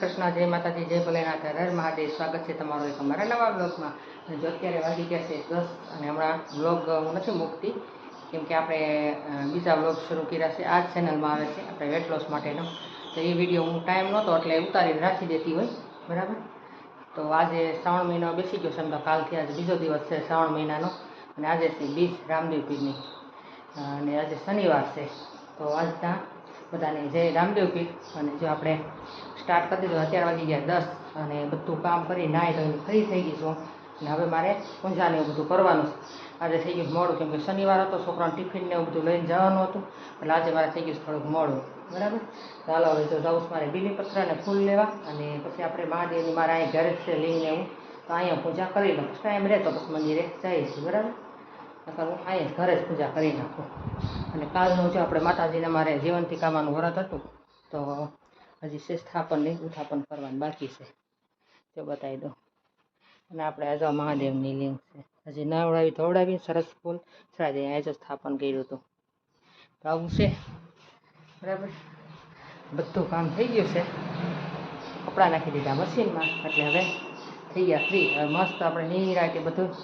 કૃષ્ણ, જય માતાજી, જય ભોલેનાથ, હર મહાદેવ. સ્વાગત છે તમારું એક અમારા નવા બ્લોગમાં જો અત્યારે વાગી ગયા છે દસ, અને હમણાં બ્લોગ હું નથી મૂકતી, કેમ કે આપણે બીજા બ્લોગ શરૂ કર્યા છે. આ જ ચેનલમાં આવે છે આપણે વેટ લોસ માટેનો. તો એ વીડિયો હું ટાઈમ નહોતો, એટલે ઉતારીને રાખી દેતી હોય. બરાબર? તો આજે શ્રાવણ મહિનો બેસી ગયો છે તો કાલથી આજે બીજો દિવસ છે શ્રાવણ મહિનાનો. અને આજે છે બીજ રામદેવ પીરની. અને આજે શનિવાર છે. તો આજના બધાને જય રામદેવ પીર. અને જો આપણે સ્ટાર્ટ કરી દીધું. અત્યાર વાગી ગયા દસ અને બધું કામ કરી નાહી તો ફ્રી થઈ ગઈ છું. અને હવે મારે ઊંઝાને એવું બધું કરવાનું છે. આજે થઈ ગયું મોડું, કેમ કે શનિવાર હતો, છોકરાને ટિફિન ને એવું બધું લઈને જવાનું હતું. એટલે આજે મારે થઈ ગયું થોડુંક મોડું. બરાબર? ચાલો હવે જો જાઉં મારે બીલીપત્ર અને ફૂલ લેવા અને પછી આપણે મહાદેવની મારા અહીં ઘરે જ છે લઈને એવું તો અહીંયા પૂજા કરી લઉં ટાઈમ રહે તો પછી મંદિરે છે, બરાબર? નકર હું અહીંયા ઘરે જ પૂજા કરી નાખું. અને કાલનું જો આપણે માતાજીને મારે જીવંતિકામાનું વ્રત હતું, તો હજી છે નહીં, ઉત્થાપન કરવાનું બાકી છે. તે બતાવી દઉં. અને આપણે આજે મહાદેવની લિંક છે. હજી નવડાવી ધોવડાવી સરસ ફૂલ ચડાવી દઈએ. આજે સ્થાપન કર્યું હતું. તો આવું છે. બરાબર? બધું કામ થઈ ગયું છે. કપડાં નાખી દીધા મશીનમાં, એટલે હવે થઈ ગયા ફ્રી હવે મસ્ત આપણે નિરાતે બધું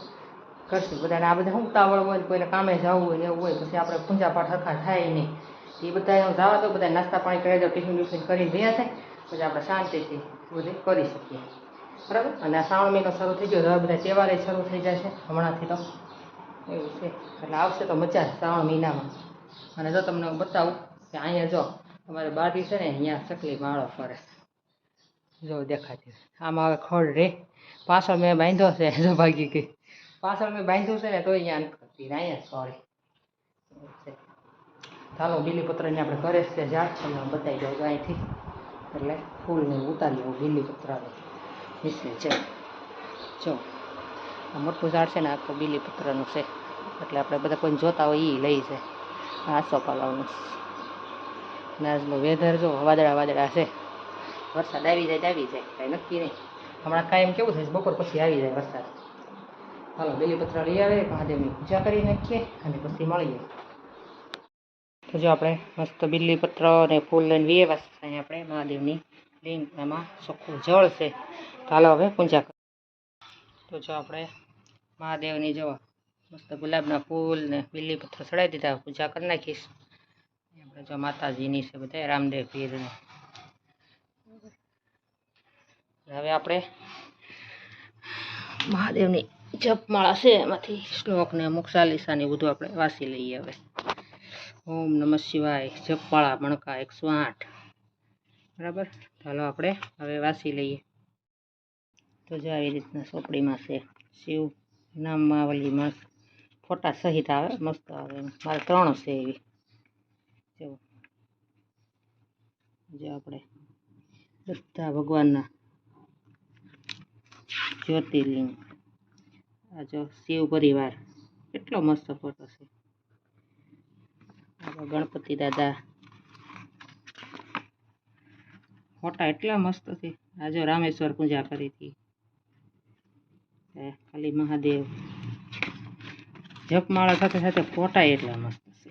કરશું. બધાને આ બધા ઉતાવળ હોય કોઈને કામે જવું હોય એવું હોય, પછી આપણે પૂજા પાઠ હરખા થાય નહીં. એ બધા હું જવા દો બધા નાસ્તા પાણી કરી દો ટિફિન બિફિન કરી રહ્યા છે, પછી આપણે શાંતિથી બધું કરી શકીએ. બરાબર? અને શ્રાવણ મહિનો શરૂ થઈ ગયો હવે બધા તહેવારે શરૂ થઈ જાય છે, હમણાંથી તો. એવું છે. એટલે આવશે તો મજા શ્રાવણ મહિનામાં. અને જો તમને હું બતાવું કે અહીંયા જો અમારે બારી છે ને, અહીંયા ચકલી માળો ફરે. જો દેખાતી. આમાં હવે ખડ રે. પાછળ મેં બાંધ્યો છે, જો ભાગી ગઈ. પાછળ મેં બાંધ્યું છે ને, તો અહીંયા કરતી અહીંયા સોરી ચાલો બીલીપત્રને આપણે ઘરે છે, ઝાડ છે હું બતાવી દઉં છું અહીંથી. એટલે ફૂલને ઉતારી આવું આવે નીચે છે જો આ મોટું ઝાડ છે ને આખું બીલીપત્રનું છે. એટલે આપણે બધા કોઈને જોતા હોય એ લઈ છે આસો પાલાવનું ને આજનું વેધર જો વાદળા વાદળા છે. વરસાદ આવી જાય તો આવી જાય, કાંઈ નક્કી નહીં. હમણાં કાયમ કેવું થાય બપોર પછી આવી જાય વરસાદ. હાલો બેલીપત્ર લઈ આવે, મહાદેવની પૂજા કરી નાખીએ, અને પછી મળીએ. તો જો આપણે મસ્ત બીલીપત્ર અને ફૂલ લઈને વીએ વાસ અહીંયા આપણે મહાદેવની લિંગ એમાં ચોખ્ખું જળ છે. તો હાલો હવે પૂજા તો જો આપણે મહાદેવની જો મસ્ત ગુલાબના ફૂલ ને બીલીપત્ર ચડાવી દીધા પૂજા કરી નાખીશ. આપણે જો માતાજીની છે બધા રામદેવ પીરને હવે આપણે મહાદેવની જપમાળા છે, એમાંથી શ્લોક ને અમુક ચાલીસાને બધું આપણે વાંચી લઈએ હવે. ઓમ નમઃ શિવાય જપવાળા મણકા એકસો આઠ. બરાબર? ચાલો આપણે હવે વાંચી લઈએ. તો જો આવી રીતના ચોપડીમાં છે. શિવ, નામ માવલી મસ્ત, ફોટા સહિત આવે, મસ્ત આવે. મારે ત્રણ છે એવી. જો. જો આપણે બધા ભગવાનના જ્યોતિર્લિંગ. આ જો શિવ પરિવાર. કેટલો મસ્ત ફોટો છે. ગણપતિ દાદા. ફોટા એટલા મસ્ત છે. આ રામેશ્વર પૂજા કરી હતી. ખાલી મહાદેવ. જપમાળા સાથે સાથે ફોટા એટલા મસ્ત છે.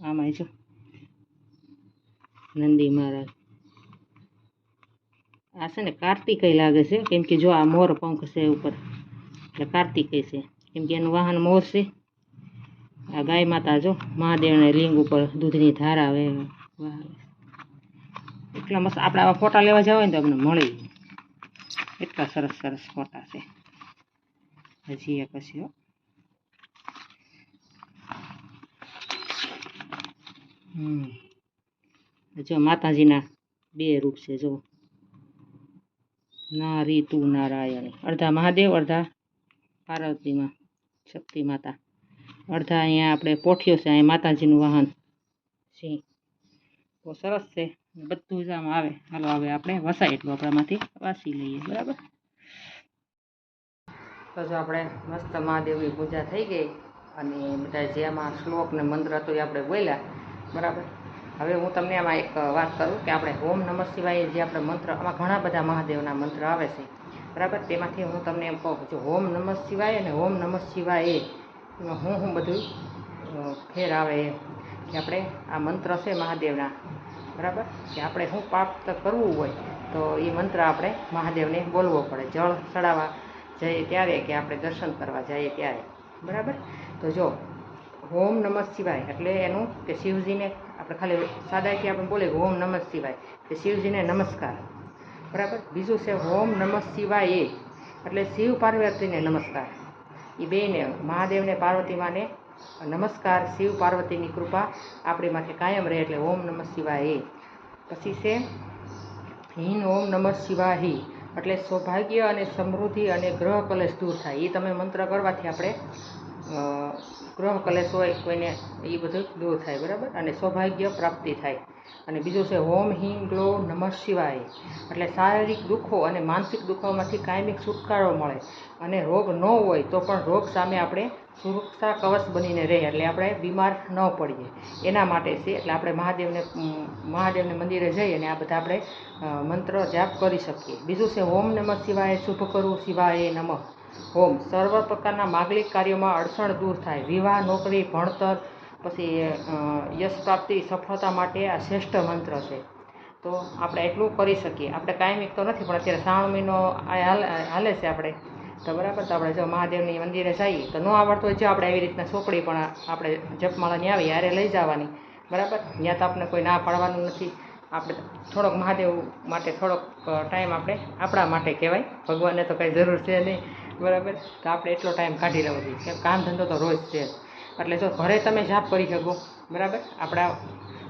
આમાં જો નંદી મહારાજ. આ છે ને કાર્તિકેય લાગે છે. કેમ કે જો આ મોર પંખ છે ઉપર. એટલે કાર્તિકેય છે. કેમ કે એનું વાહન મોર છે. આ ગાય માતા જો મહાદેવને લિંગ ઉપર દૂધની ધાર આવે. એટલા મસ્ત આપણે આવા ફોટા લેવા જવા હોય ને તો અમને મળી. એટલા સરસ સરસ ફોટા છે. હજી એ પછી હમ. જો માતાજીના બે રૂપ છે જો. ના રીતુ નારાયણ. અડધા મહાદેવ, અડધા પાર્વતીમાં. શક્તિ માતા. અડધા અહીંયા આપણે પોઠિયો છે અહીંયા માતાજીનું વાહન સિંહ બહુ સરસ છે. બધું જ આમ આવે. હાલો, હવે આપણે વસાય એટલું આપણામાંથી વાસી લઈએ. બરાબર? તો જો આપણે મસ્ત મહાદેવની પૂજા થઈ ગઈ અને બધા જે આમાં શ્લોક ને મંત્ર હતો એ આપણે બોલ્યા. બરાબર? હવે હું તમને આમાં એક વાત કરું કે આપણે ઓમ નમઃ શિવાય જે આપણે મંત્ર, આમાં ઘણા બધા મહાદેવના મંત્ર આવે છે. બરાબર? તેમાંથી હું તમને એમ કહું, જો ઓમ નમઃ શિવાય અને ઓમ નમઃ શિવાય એ હું હું બધું ફેર આવે એમ. કે આપણે આ મંત્ર છે મહાદેવના, બરાબર? કે આપણે શું પ્રાપ્ત કરવું હોય, તો એ મંત્ર આપણે મહાદેવને બોલવો પડે. જળ ચડાવવા જઈએ ત્યારે કે આપણે દર્શન કરવા જઈએ ત્યારે, બરાબર? તો જો, ઓમ નમઃ શિવાય, એટલે એનું કે શિવજીને આપણે ખાલી સાદાથી આપણે બોલીએ હોમ નમઃ શિવાય, કે શિવજીને નમસ્કાર. બરાબર? બીજું છે, ઓમ નમઃ શિવાય એટલે શિવ પાર્વતીને નમસ્કાર. એ બેને મહાદેવને પાર્વતી માને નમસ્કાર, શિવ પાર્વતીની કૃપા આપણી માથે કાયમ રહે એટલે ઓમ નમઃ શિવાય પછી છે, હિન ઓમ નમઃ શિવાહી એટલે સૌભાગ્ય અને સમૃદ્ધિ અને ગ્રહ કલેશ દૂર થાય. એ તમે મંત્ર કરવાથી આપણે ગ્રહ કલેશ હોય કોઈને એ બધું દૂર થાય, બરાબર? અને સૌભાગ્ય પ્રાપ્તિ થાય. અને બીજું છે, હિમ ગ્લો નમઃ શિવાય. એટલે શારીરિક દુઃખો અને માનસિક દુઃખોમાંથી કાયમિક છુટકારો મળે અને રોગ ન હોય તો પણ રોગ સામે આપણે સુરક્ષા કવચ બનીને રહે એટલે આપણે બીમાર ન પડીએ. એના માટે છે, એટલે આપણે મહાદેવને મહાદેવને મંદિરે જઈ અને આ બધા આપણે મંત્ર જાપ કરી શકીએ. બીજું છે ઓમ નમઃ શિવાય, શુભ કરું શિવાય નમઃ. હોમ, સર્વ પ્રકારના માગલિક કાર્યોમાં અડચણ દૂર થાય. વિવાહ, નોકરી, ભણતર પછી યશ પ્રાપ્તિ સફળતા માટે આ શ્રેષ્ઠ મંત્ર છે. તો આપણે એટલું કરી શકીએ. આપણે કાયમિક તો નથી, પણ અત્યારે શ્રાવણ મહિનો હાલ છે આપણે. તો બરાબર, તો આપણે જો મહાદેવની મંદિરે જઈએ, તો ન આવડતું હોય, જો આપણે એવી રીતના સોપડી પણ આપણે જપમાળાની આવી, યારે લઈ જવાની. બરાબર? ત્યાં તો આપણે કોઈ ના પાડવાનું નથી. આપણે થોડોક મહાદેવ માટે થોડોક ટાઈમ આપણે આપણા માટે કહેવાય. ભગવાનને તો કંઈ જરૂર છે નહીં. બરાબર? તો આપણે એટલો ટાઈમ કાઢી લેવો જોઈએ. કેમ કામ ધંધો તો રોજ છે એટલે જો ઘરે તમે જાપ કરી શકો, બરાબર? આપણા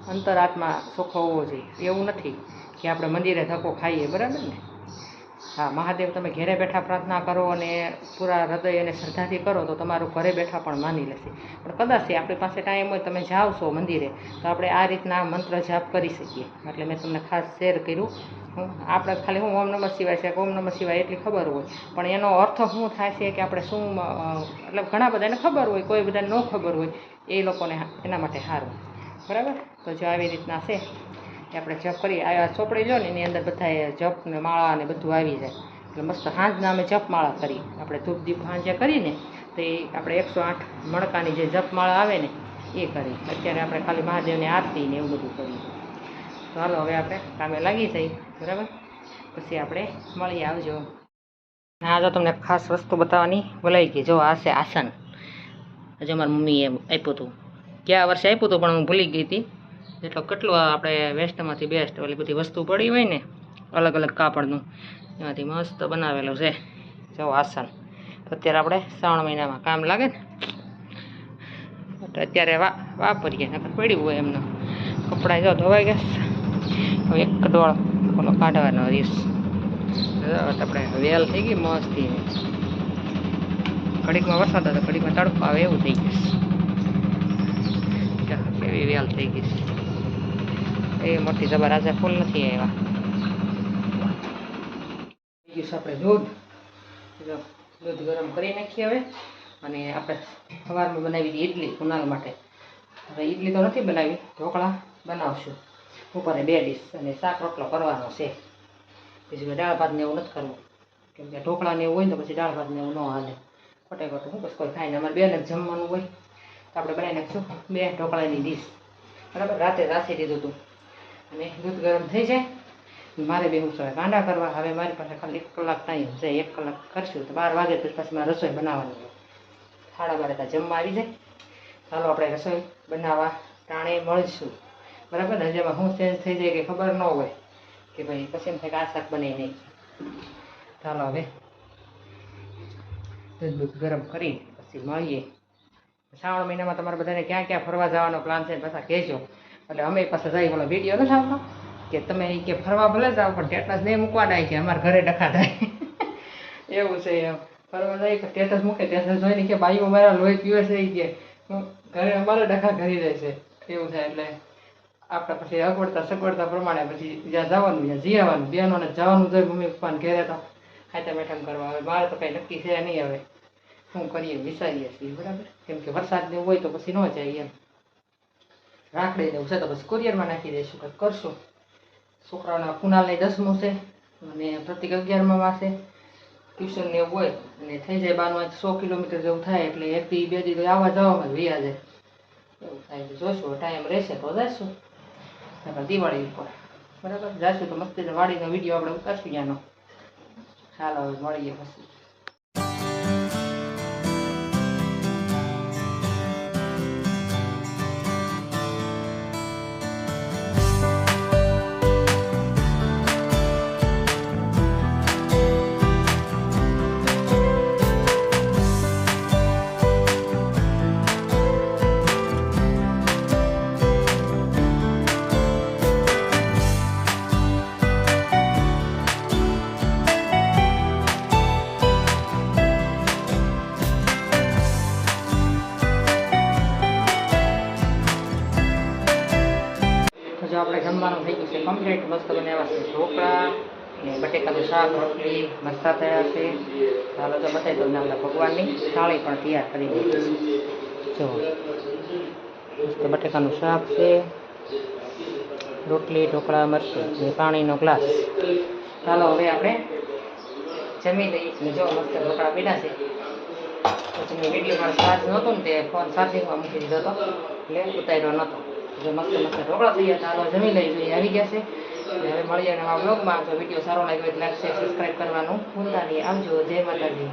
અંતરાત્મા ચોખ્ખો હોવો જોઈએ. એવું નથી કે આપણે મંદિરે ધક્કો ખાઈએ, બરાબર ને? હા, મહાદેવ, તમે ઘરે બેઠા પ્રાર્થના કરો અને પૂરા હૃદય અને શ્રદ્ધાથી કરો તો તમારું ઘરે બેઠા પણ માની લેશે. પણ કદાચ આપણી પાસે ટાઈમ હોય, તમે જાઓ છો મંદિરે, તો આપણે આ રીતના મંત્ર જાપ કરી શકીએ. એટલે મેં તમને ખાસ શેર કર્યું. હું, આપણે ખાલી હું ઓમ નમઃ શિવાય છે ઓમ નમઃ શિવાય એટલી ખબર હોય. પણ એનો અર્થ શું થાય છે કે આપણે શું મતલબ ઘણા બધાને ખબર હોય, કોઈ બધાને ન ખબર હોય, એ લોકોને એના માટે સારું બરાબર? તો જો આવી રીતના છે. એ આપણે જપ કરીએ આ ચોપડી લો ને એની અંદર બધા જપ ને માળા ને બધું આવી જાય. એટલે મસ્ત સાંજના અમે જપ માળા કરી. આપણે ધૂપ દીપ સાંજે કરીને તો એ આપણે એકસો આઠ મણકાની જે જપ માળા આવે ને, એ કરી. અત્યારે આપણે ખાલી મહાદેવને આરતી ને એવું બધું કરીએ. તો હાલો હવે આપણે કામે લાગી જઈએ, બરાબર? પછી આપણે મળી આવજો. હા તો તમને ખાસ વસ્તુ બતાવવાની ભૂલાઈ ગઈ. જો, આ છે આસન. હજુ મારી મમ્મીએ આપ્યું હતું. ગયા વર્ષે આપ્યું હતું પણ હું ભૂલી ગઈ હતી. એટલો કેટલું આપણે વેસ્ટમાંથી બેસ્ટ ઓલી બધી વસ્તુ પડી હોય ને, અલગ અલગ કાપડનું. એમાંથી મસ્ત બનાવેલું છે. જો આસન તો અત્યારે આપણે શ્રાવણ મહિનામાં કામ લાગે ને, તો અત્યારે વા, વાપરીએ, નકર પડ્યું હોય એમનું. કપડાં જો ધોવાઈ ગયા. એક ડોળ ઓલો કાઢવાનો રીસ. આપણે વેલ થઈ ગઈ મસ્તી. ઘડીકમાં વરસાદ હતો ઘડીકમાં તડકો આવે એવું થઈ ગયું. કેવી વેલ થઈ ગઈ. એ મોટી જબર આજે ફૂલ નથી આવ્યા. આપણે દૂધ દૂધ ગરમ કરી નાખીએ હવે. અને આપણે સવારમાં બનાવી હતી ઇડલી ઉનાળ માટે. હવે ઇડલી તો નથી બનાવી, ઢોકળા બનાવશું. ઉપર બે ડીશ અને શાક રોટલો કરવાનો છે. પછી કોઈ દાળ ભાત ને એવું નથી કરવું. કેમ કે ઢોકળા ને એવું હોય ને તો પછી દાળ ભાત ને એવું ન હાલે. ખોટે ખોટું શું બસ કોઈ ખાઈને અમારે બેને જમવાનું હોય. તો આપણે બનાવી નાખશું બે ઢોકળાની ડીશ. બરાબર? રાતે રાસી દીધું હતું અને દૂધ ગરમ થઈ જાય. મારે બે હું સવારે કાંડા કરવા, હવે મારી પાસે ખાલી એક કલાક ટાઈમ છે, એક કલાક કરશું તો બાર વાગે પછી મારે રસોઈ બનાવવાની થાળા બારે ત્યાં જમવા આવી જાય. ચાલો આપણે રસોઈ બનાવવા ટાણે મળીશું. બરાબર? ને જેમાં શું ચેન્જ થઈ જાય કે ખબર ન હોય કે ભાઈ પછી એમ થાય કે આ શાક બને નહીં. ચાલો હવે દૂધ દૂધ ગરમ કરી પછી મળીએ. શ્રાવણ મહિનામાં તમારે બધાને ક્યાં ક્યાં ફરવા જવાનો પ્લાન છે પાછા કહેજો. એટલે અમે પાસે જાય ઓલો વીડિયો નથી આવતો કે તમે એ કે ફરવા ભલે જાઓ, પણ ટેટસ નહીં મૂકવાના કે અમારા ઘરે ડખા થાય. એવું છે એમ. ફરવા જાય કે ટેટસ મૂકે ટેટસ જોઈને કે ભાઈઓ મારા લોહી પીવે છે કે ઘરે, અમારે ડખા કરી રહે છે. એવું થાય એટલે આપણે પછી અગવડતા સગવડતા પ્રમાણે પછી જ્યાં જવાનું ત્યાં જી આવવાનું બહેનોને જવાનું જોઈએ મમ્મી પપ્પાને ઘેરે તો. ખાતા બેઠા કરવા હવે મારે તો કંઈ નક્કી છે નહીં હવે. શું કરીએ, વિચારીએ છીએ, બરાબર? કેમ કે વરસાદ ને હોય તો પછી ન જાય એમ. રાખડી દેવું છે, તો બસ કુરિયરમાં નાખી દઈશું, કંઈક કરશું. છોકરાઓના કુનાલને દસમું છે, અને પ્રતિક અગિયારમાં છે. ટ્યુશન ને એવું હોય, અને થઈ જાય બાનું સો કિલોમીટર જેવું થાય, એટલે એક દી, બે દી આવવા જવામાં વ્યા જાય. એવું થાય છે જોશું, ટાઈમ રહેશે તો જઈશું. દિવાળી ઉપર. બરાબર? જઈશું તો મસ્તી વાડીનો વીડિયો આપણે ઉતારશું ત્યાંનો. ચાલો, હવે મળીએ પછી. જમવાનું થઈ ગયું છે કમ્પ્લીટ મસ્ત બનાવ્યા છે ઢોકળા ને બટેકાનું શાક, રોટલી, મસ્તા થયા છે ચાલો તો બતાવી તમને આપણે ભગવાનની. થાળી પણ તૈયાર કરી દીધી છે. જો, મસ્ત બટેકાનું શાક છે. રોટલી, ઢોકળા, મરચું ને પાણીનો ગ્લાસ. ચાલો હવે આપણે જમી લઈએ. જો, મસ્ત ઢોકળા પીડા છે. પછી મેં પણ ચાર્જ નહોતો ને તે ફોન ચાર્જિંગમાં મૂકી દીધો હતો. એટલે ઉતાર્યો નહોતો. જો મસ્ત મસ્ત ઢોકળા થઈ ગયા ચાલો જમી લઈ જોઈએ આવી ગયા છે હવે મળીએ નવા બ્લોગમાં જો વીડિયો સારો લાગ્યો હોય લાઈક શેર સબસ્ક્રાઈબ કરવાનું ભૂલતા નહીં આવજો જય માતાજી